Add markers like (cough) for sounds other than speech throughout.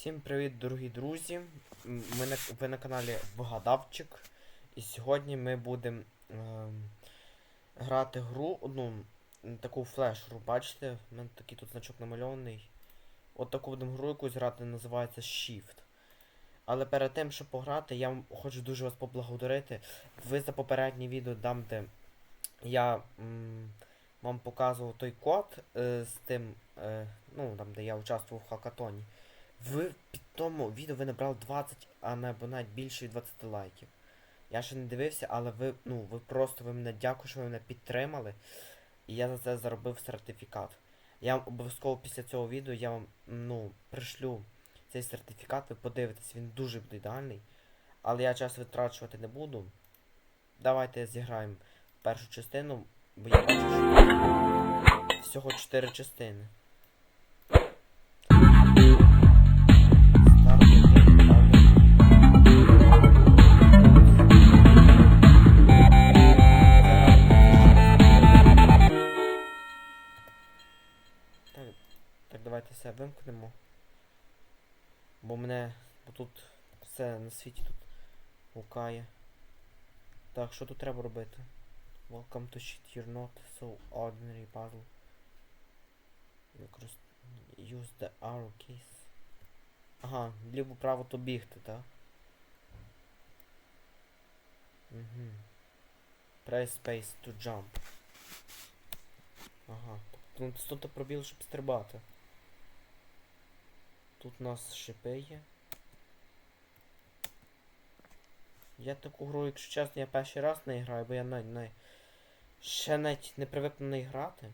Всім привіт, дорогі друзі! Ми на, ви на каналі Вгадавчик. І сьогодні ми будемо ем, грати гру, одну таку флеш-гру, бачите? У мене такий тут значок намальований. От таку будемо гру якусь грати, називається Shift. Але перед тим, щоб пограти, я хочу дуже вас поблагодарити. Ви за попереднє відео дам, де я м, вам показував той код е, з тим, е, ну там, де я участвував в хакатоні. Під тому відео ви набрали 20, а не або навіть більше 20 лайків. Я ще не дивився, але ви, ну, ви просто ви мене дякую, що ви мене підтримали. І я за це заробив сертифікат. Я вам обов'язково після цього відео я вам ну, пришлю цей сертифікат, ви подивитесь, він дуже буде ідеальний. Але я час витрачувати не буду. Давайте зіграємо першу частину, бо я бачу, що всього 4 частини. Все вимкнемо. Бо мене бо тут все на світі тут гукає. Так, що тут треба робити? Welcome to shit you're not so ordinary puzzle. Use the arrow keys. Ага, ліво-право то бігти, так? Угу. Press space to jump. Ага. Тобто тут пробіл, щоб стрибати. Тут у нас шипи є. Я таку гру, якщо чесно, я перший раз не граю, бо я навіть не... ще навіть не привик неї грати.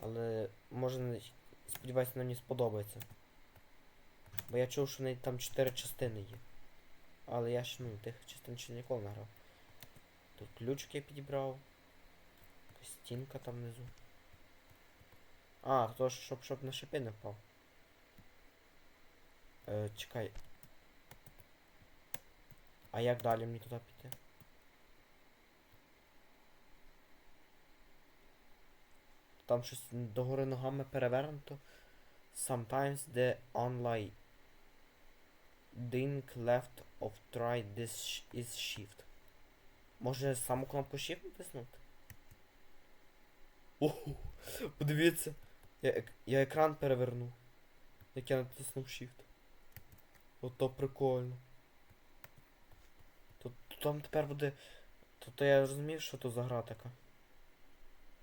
Але може не... сподіваюся, мені сподобається. Бо я чув, що в неї там 4 частини є. Але я ж ну, тих частин ще ніколи не грав. Тут ключик я підібрав. Стінка там внизу. А, то щоб, щоб на шипи не впав. Е, чекай. А як далі мені туди піти? Там щось догори ногами перевернуто. Sometimes the online ding left of try this is shift. Може саму кнопку shift натиснути? Ого, подивіться. Я, я екран перевернув. Як я натиснув shift. Ото прикольно. То, то там тепер буде. То, то я розумів, що то за гра така.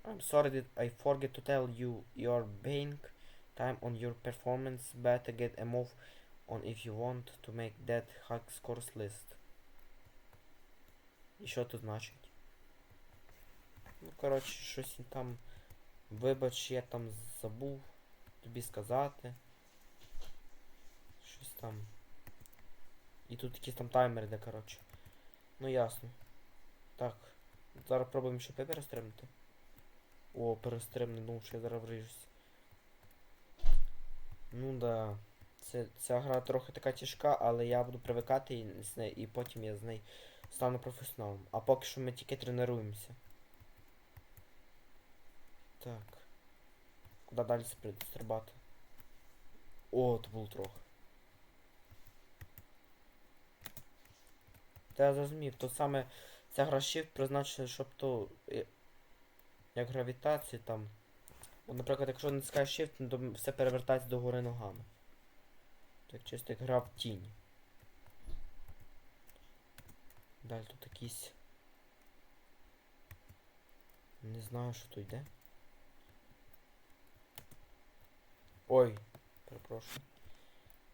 I'm sorry that I forget to tell you your bank time on your performance. Better get a move on if you want to make that hack scores list. І що тут значить? Ну, коротше, щось там. Вибач, я там забув тобі сказати. Щось там. І тут якісь там таймери, де, коротше. Ну ясно. Так. Зараз пробуємо ще перестрибнути. О, перестрибну, думав, що я зараз вріжусь. Ну да. Це, ця гра трохи така тяжка, але я буду привикати і, і потім я з нею стану професіоналом. А поки що ми тільки тренуємося. Так. Куди далі стрибати? О, то було трохи. Та я зрозумів, то саме ця гра Shift призначена, щоб то е, як гравітація там. От, наприклад, якщо не натискаєш Shift, то все перевертається до гори ногами. Так чисто як гра в тіні. Далі тут якісь. Не знаю, що тут йде. Ой, перепрошую.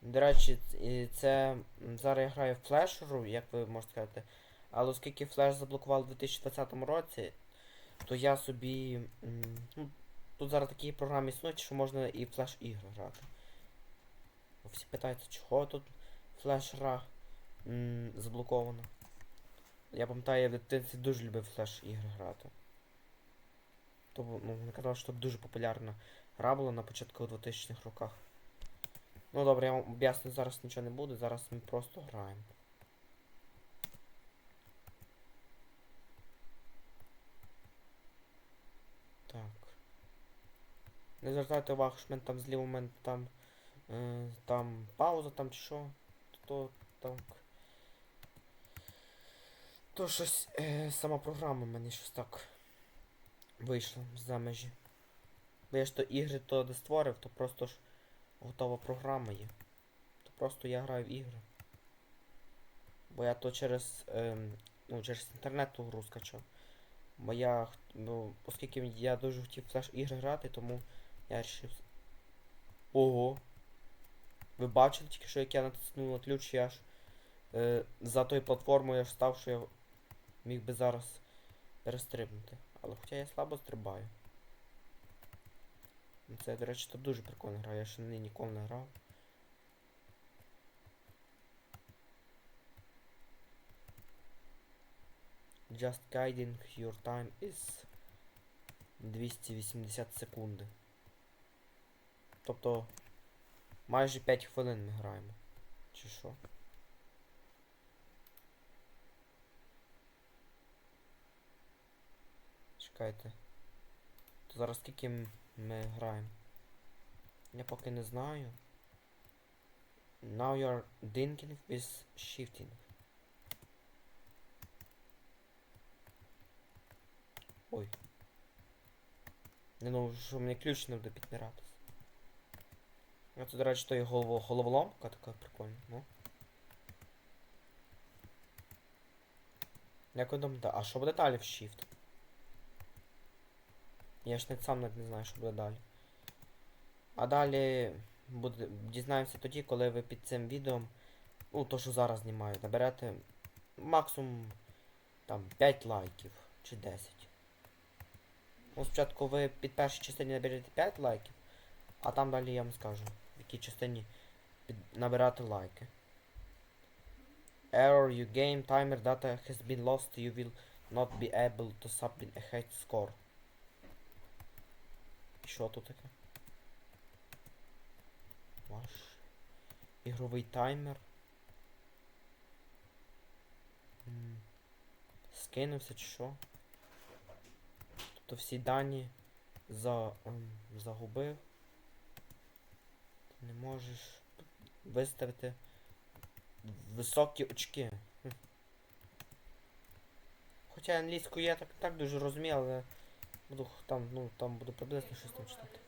До речі, це зараз я граю в флешеру, як ви можете сказати. Але оскільки флеш заблокували у 2020 році, то я собі. Ну, тут зараз такі програми існують, що можна і флеш ігри грати. Всі питаються, чого тут флеш-гра. Я пам'ятаю, я в дитинстві дуже любив флеш ігри грати. То, бу- ну, вони казали, що дуже популярна гра була на початку 2000-х роках. Ну добре, я вам об'ясню, зараз нічого не буде, зараз ми просто граємо. Так. Не звертайте увагу, що в там зліва мене там Е, там пауза там чи що. То так. То щось е, сама програма в мене щось так вийшла за межі. Бо я ж то ігри то не створив, то просто ж готова програма є. То просто я граю в ігри. Бо я то через, ем, ну, через інтернет ту гру скачав. Бо я, ну, оскільки я дуже хотів флеш ігри грати, тому я вирішив. Ого. Ви бачили тільки що як я натиснув на ключ, я ж е, за тою платформою ж став, що я міг би зараз перестрибнути. Але хоча я слабо стрибаю. Це, до речі, то дуже прикольна гра, я ще не ніколи не грав. Just guiding your time is 280 секунди. Тобто майже 5 хвилин ми граємо. Чи що? Чекайте. То зараз скільки ми граємо? Я поки не знаю. Now you're thinking with shifting. Ой. Не ну, що мені ключ не буде підбиратись. А тут, до речі, то є голово, головоломка така прикольна, ну. Як ви думаєте, а що буде далі в Shift? Я ж не сам навіть не знаю, що буде далі. А далі буде, дізнаємося тоді, коли ви під цим відео, ну то що зараз знімаю, наберете максимум там 5 лайків чи 10. Ну, спочатку ви під першій частині наберете 5 лайків, а там далі я вам скажу, в якій частині під... набирати лайки. Error you game timer data has been lost, you will not be able to submit a hate score. Що тут таке? Ваш ігровий таймер. Скинувся чи що? Тобто всі дані за, ем, загубив. Ти не можеш виставити високі очки. Хоча англійську я так, так дуже розумію, але буду там, ну, там буду щось там читати.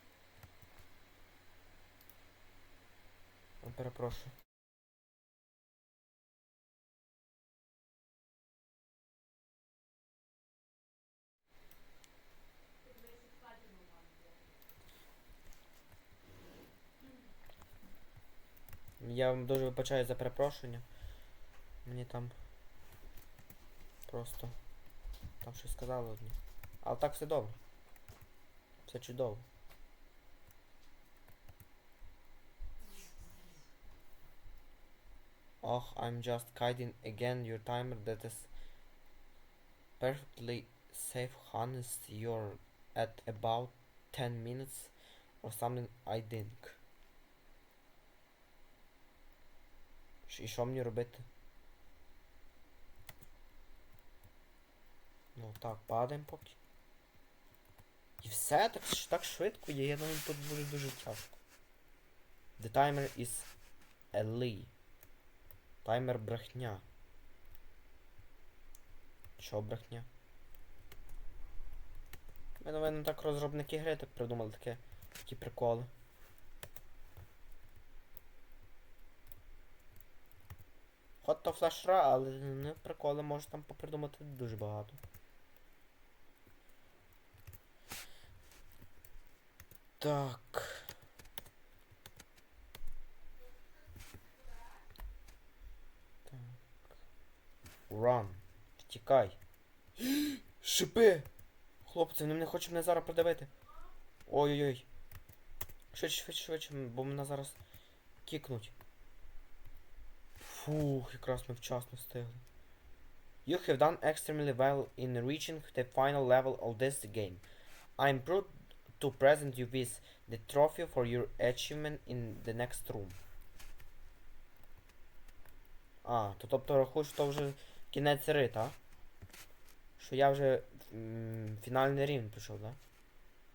Я Перепрошую. Я вам дуже вибачаю за перепрошення. Мені там просто там щось сказали одні. Але так все добре. Все чудово. Oh, I'm just guiding again your timer that is perfectly safe honest you're at about 10 minutes or something I think. Ш- І що мені робити? Ну так, падаємо поки. І все, так, так швидко є, я думаю, тут буде дуже тяжко. The timer is a lie. Таймер брехня. Що брехня? Ми, напевно, так розробники гри так придумали таке, такі приколи. Хот то флешра, але не приколи може там попридумати дуже багато. Так. Так. Run. Втікай. (gasps) Шипи! Хлопці, вони мене хочуть мене зараз придавити. Ой-ой-ой. Швидше, швидше, швидше, бо мене зараз кікнуть. Фух, якраз ми вчасно встигли. You have done extremely well in reaching the final level of this game. I'm proud to present you with the trophy for your achievement in the next room. А, то тобто рахуєш, що вже кінець гри, так? Що я вже м, фінальний рівень прийшов, так?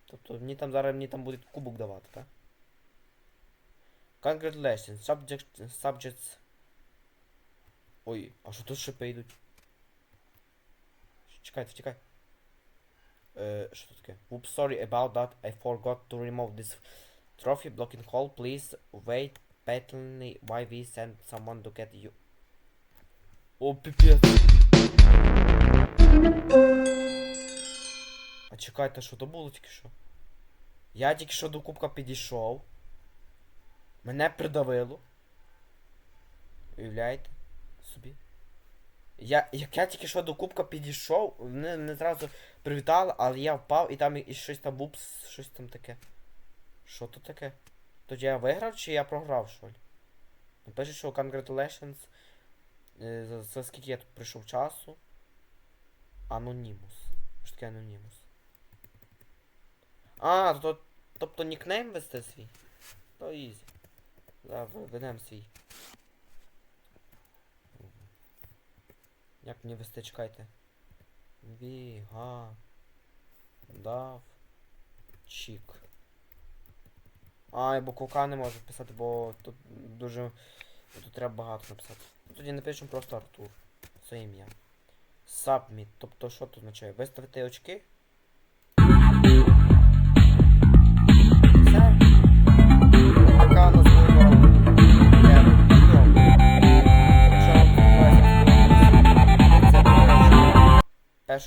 Тобто мені там зараз мені там буде кубок давати, так? Congratulations, subject, subjects. Ой, а що тут шипи йдуть? Чекайте, втікай. Е, що? Oops, sorry about that. I forgot to remove this trophy blocking hole. Please wait patiently while we send someone to get you. О, піпець. А чекайте, що то було тільки що? Я тільки що до кубка підійшов. Мене придавило. Уявляєте? Собі. Я, як я тільки що до кубка підійшов, вони не зразу привітали, але я впав і там і щось там упс, щось там таке. Що то таке? Тоді я виграв чи я програв що ли? Напиши, що congratulations. Е, За, за скільки я тут прийшов часу. Анонімус. Що таке анонімус? А, то, тобто нікнейм вести свій? То ізі. Зараз ведемо свій. Як мені вести, чекайте. Віга. Дав. Чік. А, я буковка не можу писати, бо тут дуже. Тут треба багато написати. Ну, Тоді напишемо просто Артур. Це ім'я. Submit. Тобто що тут означає? Виставити очки?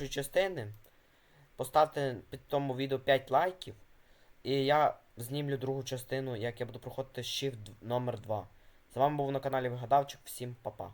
Першої частини. Поставте під тому відео 5 лайків. І я знімлю другу частину, як я буду проходити Shift номер 2. З вами був на каналі Вигадавчик. Всім па-па.